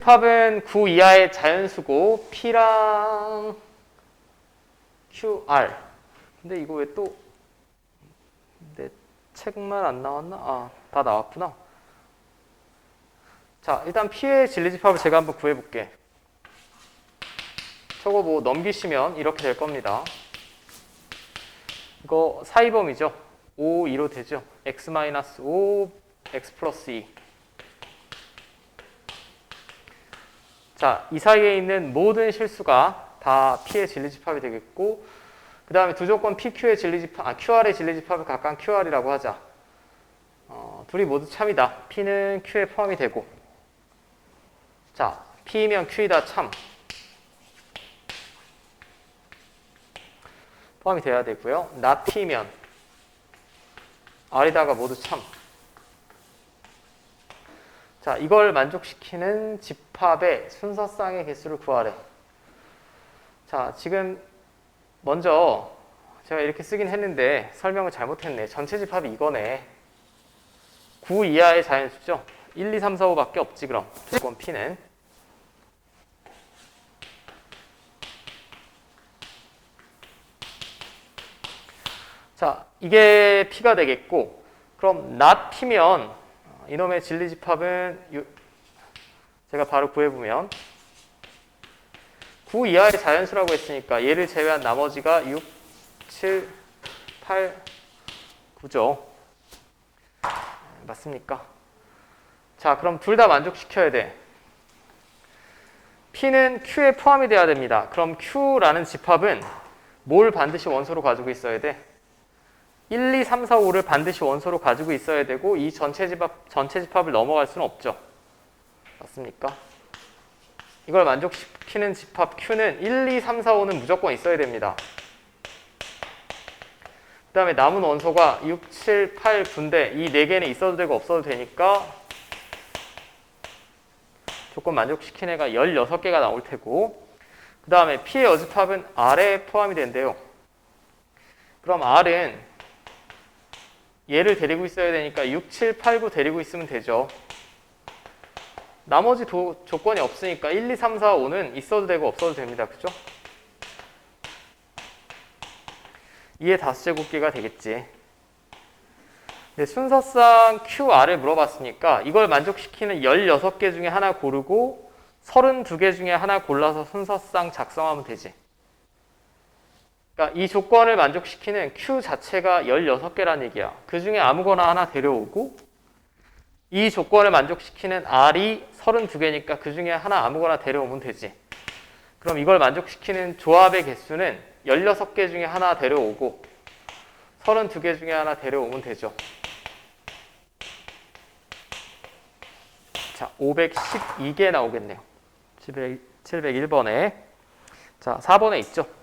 팝은 9 이하의 자연수고 P랑 QR. 근데 이거 왜 또 내 책만 안 나왔나? 아, 다 나왔구나. 자, 일단 P의 진리집합을 제가 한번 구해볼게. 저거 뭐 넘기시면 이렇게 될 겁니다. 이거 사이범이죠. 5, 2로 되죠. x-5, x 플러스 2. 자, 이 사이에 있는 모든 실수가 다 P의 진리집합이 되겠고 그 다음에 두 조건 PQ의 진리집합, 아, QR의 진리집합을 각각 QR이라고 하자. 어, 둘이 모두 참이다. P는 Q에 포함이 되고 자, P면 Q이다 참. 포함이 돼야 되고요. not P면 R이다가 모두 참. 자, 이걸 만족시키는 집합의 순서쌍의 개수를 구하래. 자, 지금 먼저 제가 이렇게 쓰긴 했는데 설명을 잘못했네. 전체 집합이 이거네. 9 이하의 자연수죠. 1, 2, 3, 4, 5밖에 없지 그럼. 조건 P는. 자, 이게 P가 되겠고 그럼 not P면 어, 이놈의 진리집합은 유- 제가 바로 구해보면 9 이하의 자연수라고 했으니까 얘를 제외한 나머지가 6, 7, 8, 9죠. 맞습니까? 자, 그럼 둘 다 만족시켜야 돼. P는 Q에 포함이 돼야 됩니다. 그럼 Q라는 집합은 뭘 반드시 원소로 가지고 있어야 돼? 1, 2, 3, 4, 5를 반드시 원소로 가지고 있어야 되고 이 전체 집합 전체 집합을 넘어갈 수는 없죠. 맞습니까? 이걸 만족시키는 집합 Q는 1, 2, 3, 4, 5는 무조건 있어야 됩니다. 그 다음에 남은 원소가 6, 7, 8, 9인데 이 4개는 있어도 되고 없어도 되니까 조건 만족시킨 애가 16개가 나올 테고 그 다음에 P의 여집합은 R에 포함이 된대요. 그럼 R은 얘를 데리고 있어야 되니까 6, 7, 8, 9 데리고 있으면 되죠. 나머지 도, 조건이 없으니까 1, 2, 3, 4, 5는 있어도 되고 없어도 됩니다. 그죠? 2의 다수제곱기가 되겠지. 근데 순서상 QR을 물어봤으니까 이걸 만족시키는 16개 중에 하나 고르고 32개 중에 하나 골라서 순서상 작성하면 되지. 그러니까 이 조건을 만족시키는 Q 자체가 16개란 얘기야. 그 중에 아무거나 하나 데려오고 이 조건을 만족시키는 R이 32개니까 그 중에 하나 아무거나 데려오면 되지. 그럼 이걸 만족시키는 조합의 개수는 16개 중에 하나 데려오고 32개 중에 하나 데려오면 되죠. 자, 512개 나오겠네요. 700, 701번에. 자, 4번에 있죠.